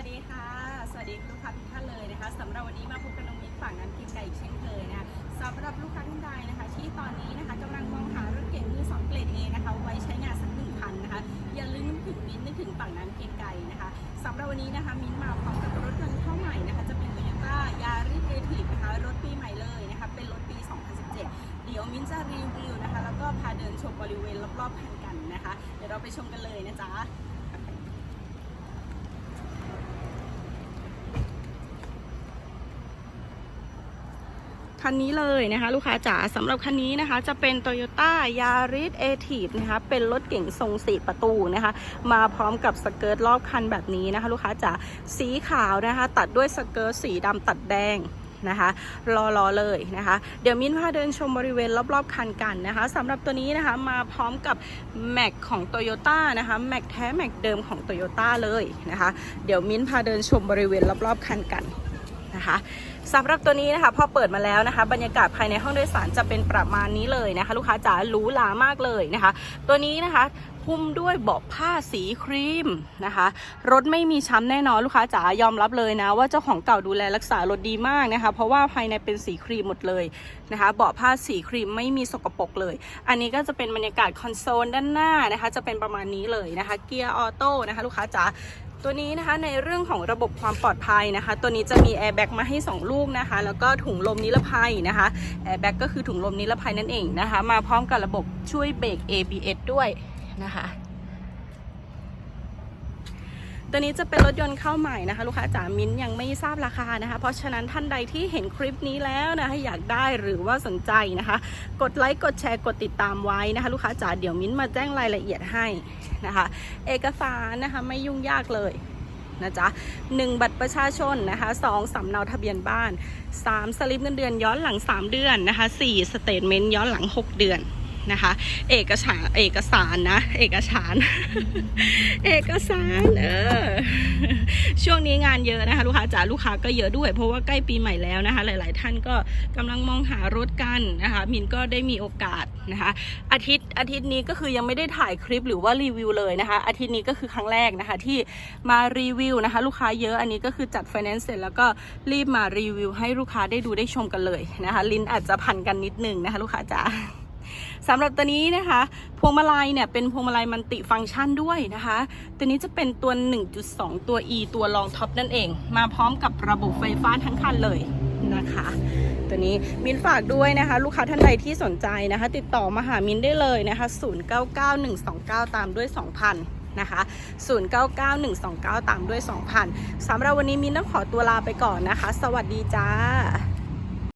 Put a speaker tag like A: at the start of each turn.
A: วัสดีค่ะ สวัสดีลูกค้าทุกท่านเลยนะคะสำหรับวันนี้มาพบกับน้องมิ้นฝั่งนั้นกินไก่อีกเช่นเคยนะคะสำหรับลูกค้าท่านใดนะคะ ที่ตอนนี้นะคะกำลังมองหารถเก๋งมือสองเกรดเอนะคะไว้ใช้งานสักหนึ่งคันนะคะอย่าลืมนึกถึงมิ้นนึกถึงฝั่งนั้นกินไก่นะคะสำหรับวันนี้นะคะมิ้นมาพร้อมกับรถยนต์เข้าใหม่นะคะ จะเป็น Toyota Yaris a t i v นะคะรถปีใหม่เลยนะคะ เป็นรถปี 2017 เดี๋ยวมิ้นจะรีวิวนะคะ แล้วก็พาเดินชมบริเวณรอบๆคันกันนะคะ เดี๋ยวเราไปชมกันเลยนะจ๊ะ คันนี้เลยนะคะลูกค้าจ๋าสำหรับคันนี้นะคะ จะเป็น Toyota Yaris a t i v นะคะเป็นรถเก๋งทรงสี่ประตูนะคะ มาพร้อมกับสเกิร์ตรอบคันแบบนี้นะคะ ลูกค้าจ๋าสีขาวนะคะ ตัดด้วยสเกิร์ตสีดำตัดแดงนะคะรอรอเลยนะคะ เดี๋ยวมิ้นพาเดินชมบริเวณรอบๆคันกันนะคะสำหรับตัวนี้นะคะมาพร้อมกับแม็กของ Toyota นะคะแม็กแท้แม็กเดิมของ Toyota เลยนะคะ เดี๋ยวมิ้นพาเดินชมบริเวณรอบๆคันกัน นะคะสำหรับตัวนี้นะคะพอเปิดมาแล้วนะคะ บรรยากาศภายในห้องโดยสารจะเป็นประมาณนี้เลยนะคะ ลูกค้าจ๋าหรูหรามากเลยนะคะ ตัวนี้นะคะหุ้มด้วยเบาะผ้าสีครีมนะคะ รถไม่มีช้ำแน่นอนลูกค้าจ๋ายอมรับเลยนะ ว่าเจ้าของเก่าดูแลรักษารถดีมากนะคะ เพราะว่าภายในเป็นสีครีมหมดเลยนะคะเบาะผ้าสีครีมไม่มีสกปรกเลย อันนี้ก็จะเป็นบรรยากาศคอนโซลด้านหน้านะคะ จะเป็นประมาณนี้เลยนะคะ เกียร์ออโต้นะคะ ลูกค้าจ๋า ตัวนี้นะคะในเรื่องของระบบความปลอดภัยนะคะ ตัวนี้จะมีแอร์แบ็กมาให้ 2 ลูกนะคะ แล้วก็ถุงลมนิรภัยนะคะแอร์แบ็กก็คือถุงลมนิรภัยนั่นเองนะคะ มาพร้อมกับระบบช่วยเบรก ABS ด้วยนะคะ ตัวนี้จะเป็นรถยนต์เข้าใหม่นะคะ ลูกค้าจ๋ามิ้นยังไม่ทราบราคานะคะ เพราะฉะนั้นท่านใดที่เห็นคลิปนี้แล้วนะคะอยากได้หรือว่าสนใจนะคะ กดไลค์กดแชร์กดติดตามไว้นะคะ ลูกค้าจ๋าเดี๋ยวมิ้นมาแจ้งรายละเอียดให้นะคะ เอกสารนะคะไม่ยุ่งยากเลยนะจ๊ะหนึ่งบัตรประชาชนนะคะสองสำเนาทะเบียนบ้านสามสลิปเงินเดือนย้อนหลัง 3 เดือนนะคะสี่สเตทเมนต์ย้อนหลัง 6 เดือน นะคะ เอกสารเอกสารนะ เอกสาร เอกสารเออช่วงนี้งานเยอะนะคะ ลูกค้าจ๋าลูกค้าก็เยอะด้วย เพราะว่าใกล้ปีใหม่แล้วนะคะ หลาย ๆ ท่านก็กำลังมองหารถกันนะคะ มินก็ได้มีโอกาสนะคะ อาทิตย์อาทิตย์นี้ก็คือยังไม่ได้ถ่ายคลิปหรือว่ารีวิวเลยนะคะ อาทิตย์นี้ก็คือครั้งแรกนะคะที่มารีวิวนะคะ ลูกค้าเยอะอันนี้ก็คือจัดไฟแนนซ์เสร็จแล้วก็รีบมารีวิวให้ลูกค้าได้ดูได้ชมกันเลยนะคะ ลิ้นอาจจะพันกันนิดนึงนะคะ ลูกค้าจ๋า สำหรับตัวนี้นะคะ พวงมาลัยเนี่ยเป็นพวงมาลัยมันติฟังก์ชันด้วยนะคะ ตัวนี้จะเป็นตัว 1.2 ตัว E ตัวรองท็อปนั่นเอง มาพร้อมกับระบบไฟฟ้าทั้งคันเลยนะคะ ตัวนี้มินฝากด้วยนะคะ ลูกค้าท่านใดที่สนใจนะคะ ติดต่อมาหามินได้เลยนะคะ 099129 ตามด้วย 2,000นะคะ099129 ตามด้วย 2,000สำหรับวันนี้มินต้องขอตัวลาไปก่อนนะคะ สวัสดีจ้า